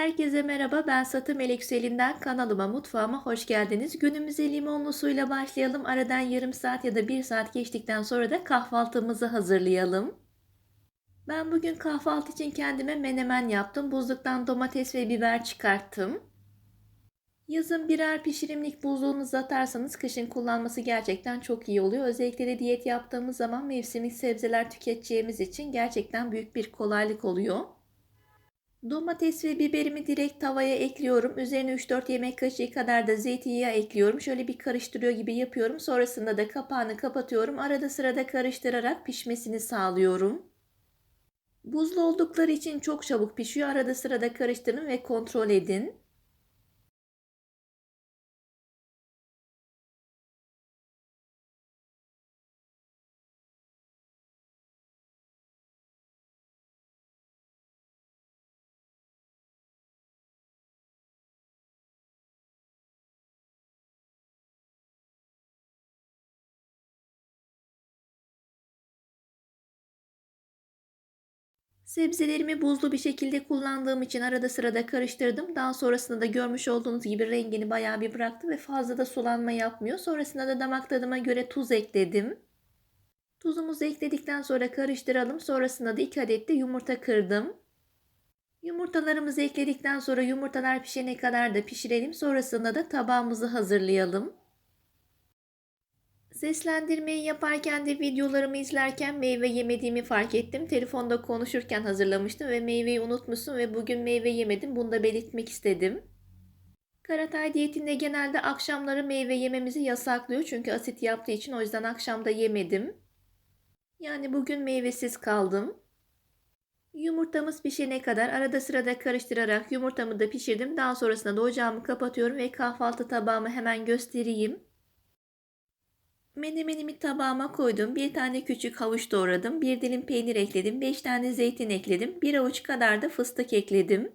Herkese merhaba, ben Satı Melek Yükselinden kanalıma, mutfağıma hoş geldiniz. Günümüze limonlu suyla başlayalım. Aradan yarım saat ya da bir saat geçtikten sonra da kahvaltımızı hazırlayalım. Ben bugün kahvaltı için kendime menemen yaptım. Buzluktan domates ve biber çıkarttım. Yazın birer pişirimlik buzluğunuza atarsanız kışın kullanması gerçekten çok iyi oluyor. Özellikle de diyet yaptığımız zaman mevsimlik sebzeler tüketeceğimiz için gerçekten büyük bir kolaylık oluyor. Domates ve biberimi direkt tavaya ekliyorum. Üzerine 3-4 yemek kaşığı kadar da zeytinyağı ekliyorum. Şöyle bir karıştırıyor gibi yapıyorum. Sonrasında da kapağını kapatıyorum. Arada sırada karıştırarak pişmesini sağlıyorum. Buzlu oldukları için çok çabuk pişiyor. Arada sırada karıştırın ve kontrol edin. Sebzelerimi buzlu bir şekilde kullandığım için arada sırada karıştırdım. Daha sonrasında da görmüş olduğunuz gibi rengini bayağı bir bıraktı ve fazla da sulanma yapmıyor. Sonrasında da damak tadıma göre tuz ekledim. Tuzumuzu ekledikten sonra karıştıralım. Sonrasında da 2 adet de yumurta kırdım. Yumurtalarımızı ekledikten sonra yumurtalar pişene kadar da pişirelim. Sonrasında da tabağımızı hazırlayalım. Seslendirmeyi yaparken de videolarımı izlerken meyve yemediğimi fark ettim. Telefonda konuşurken hazırlamıştım ve meyveyi unutmuşum ve bugün meyve yemedim. Bunu da belirtmek istedim. Karatay diyetinde genelde akşamları meyve yememizi yasaklıyor. Çünkü asit yaptığı için o yüzden akşamda yemedim. Yani bugün meyvesiz kaldım. Yumurtamız pişene kadar arada sırada karıştırarak yumurtamı da pişirdim. Daha sonrasında da ocağımı kapatıyorum ve kahvaltı tabağımı hemen göstereyim. Menemenimi tabağıma koydum. Bir tane küçük havuç doğradım. Bir dilim peynir ekledim. Beş tane zeytin ekledim. Bir avuç kadar da fıstık ekledim.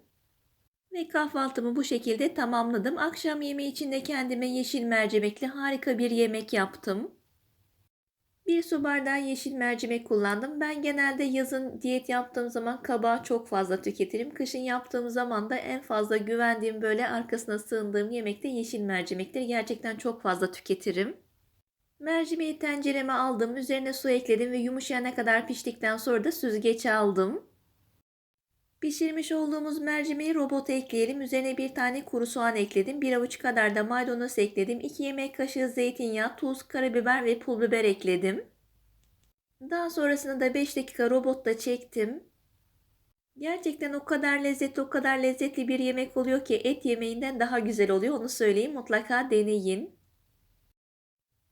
Ve kahvaltımı bu şekilde tamamladım. Akşam yemeği için de kendime yeşil mercimekli harika bir yemek yaptım. Bir su bardağı yeşil mercimek kullandım. Ben genelde yazın diyet yaptığım zaman kabağı çok fazla tüketirim. Kışın yaptığım zaman da en fazla güvendiğim böyle arkasına sığındığım yemek de yeşil mercimektir. Gerçekten çok fazla tüketirim. Mercimeği tencereme aldım. Üzerine su ekledim ve yumuşayana kadar piştikten sonra da süzgeçe aldım. Pişirmiş olduğumuz mercimeği robota ekleyelim. Üzerine bir tane kuru soğan ekledim. Bir avuç kadar da maydanoz ekledim. 2 yemek kaşığı zeytinyağı, tuz, karabiber ve pul biber ekledim. Daha sonrasında da 5 dakika robotta çektim. Gerçekten o kadar lezzetli, o kadar lezzetli bir yemek oluyor ki et yemeğinden daha güzel oluyor. Onu söyleyeyim. Mutlaka deneyin.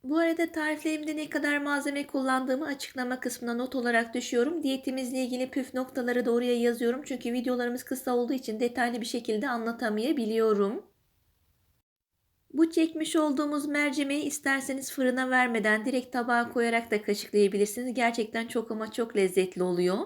Bu arada tariflerimde ne kadar malzeme kullandığımı açıklama kısmına not olarak düşüyorum. Diyetimizle ilgili püf noktaları da oraya yazıyorum. Çünkü videolarımız kısa olduğu için detaylı bir şekilde anlatamayabiliyorum. Bu çekmiş olduğumuz mercimeği isterseniz fırına vermeden direkt tabağa koyarak da kaşıklayabilirsiniz. Gerçekten çok ama çok lezzetli oluyor.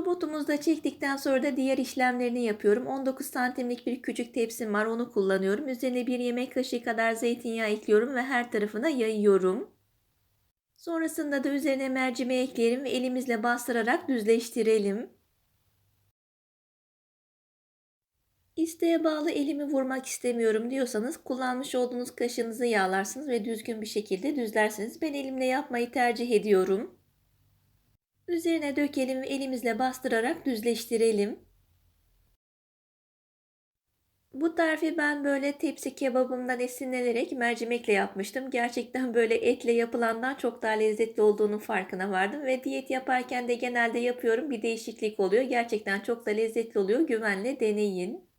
Robotumuzda çektikten sonra da diğer işlemlerini yapıyorum. 19 santimlik bir küçük tepsim var onu kullanıyorum. Üzerine bir yemek kaşığı kadar zeytinyağı ekliyorum ve her tarafına yayıyorum. Sonrasında da üzerine mercimeği ekleyelim ve elimizle bastırarak düzleştirelim. İsteğe bağlı elimi vurmak istemiyorum diyorsanız kullanmış olduğunuz kaşığınızı yağlarsınız ve düzgün bir şekilde düzlersiniz. Ben elimle yapmayı tercih ediyorum. Üzerine dökelim ve elimizle bastırarak düzleştirelim. Bu tarifi ben böyle tepsi kebabımdan esinlenerek mercimekle yapmıştım. Gerçekten böyle etle yapılandan çok daha lezzetli olduğunu farkına vardım. Ve diyet yaparken de genelde yapıyorum. Bir değişiklik oluyor. Gerçekten çok da lezzetli oluyor. Güvenle deneyin.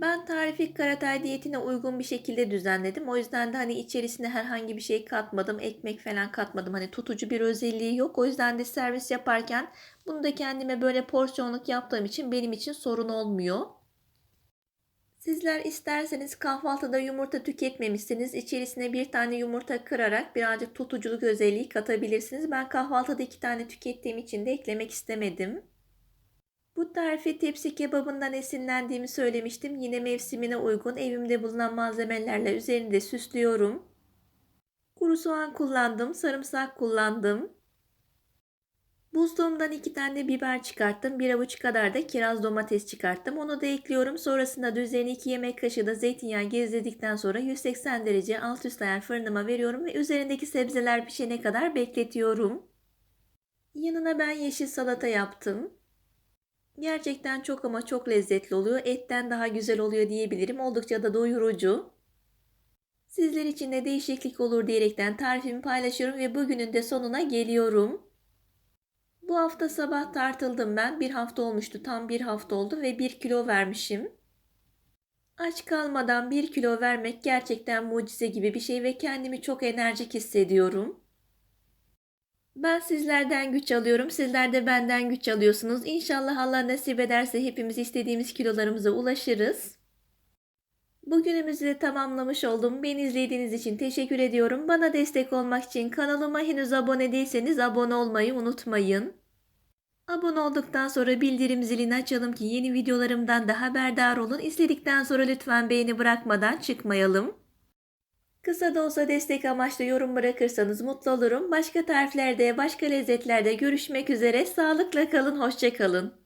Ben tarifi karatay diyetine uygun bir şekilde düzenledim. O yüzden de hani içerisine herhangi bir şey katmadım. Ekmek falan katmadım. Hani tutucu bir özelliği yok. O yüzden de servis yaparken bunu da kendime böyle porsiyonluk yaptığım için benim için sorun olmuyor. Sizler isterseniz kahvaltıda yumurta tüketmemişsiniz. İçerisine bir tane yumurta kırarak birazcık tutuculuk özelliği katabilirsiniz. Ben kahvaltıda iki tane tükettiğim için de eklemek istemedim. Bu tarifi tepsi kebabından esinlendiğimi söylemiştim. Yine mevsimine uygun evimde bulunan malzemelerle üzerinde süslüyorum. Kuru soğan kullandım, sarımsak kullandım. Buzluğumdan iki tane biber çıkarttım. Bir avuç kadar da kiraz domates çıkarttım. Onu da ekliyorum. Sonrasında da üzerine 2 yemek kaşığı da zeytinyağı gezdirdikten sonra 180 derece alt üst ayar fırınıma veriyorum ve üzerindeki sebzeler pişene kadar bekletiyorum. Yanına ben yeşil salata yaptım. Gerçekten çok ama çok lezzetli oluyor. Etten daha güzel oluyor diyebilirim. Oldukça da doyurucu. Sizler için de değişiklik olur diyerekten tarifimi paylaşıyorum ve bugünün de sonuna geliyorum. Bu hafta sabah tartıldım ben. Bir hafta olmuştu. Tam bir hafta oldu ve bir kilo vermişim. Aç kalmadan bir kilo vermek gerçekten mucize gibi bir şey ve kendimi çok enerjik hissediyorum. Ben sizlerden güç alıyorum. Sizler de benden güç alıyorsunuz. İnşallah Allah nasip ederse hepimiz istediğimiz kilolarımıza ulaşırız. Bugünümüzü de tamamlamış oldum. Beni izlediğiniz için teşekkür ediyorum. Bana destek olmak için kanalıma henüz abone değilseniz abone olmayı unutmayın. Abone olduktan sonra bildirim zilini açalım ki yeni videolarımdan da haberdar olun. İzledikten sonra lütfen beğeni bırakmadan çıkmayalım. Kısa da olsa destek amaçlı yorum bırakırsanız mutlu olurum. Başka tariflerde, başka lezzetlerde görüşmek üzere. Sağlıkla kalın, hoşça kalın.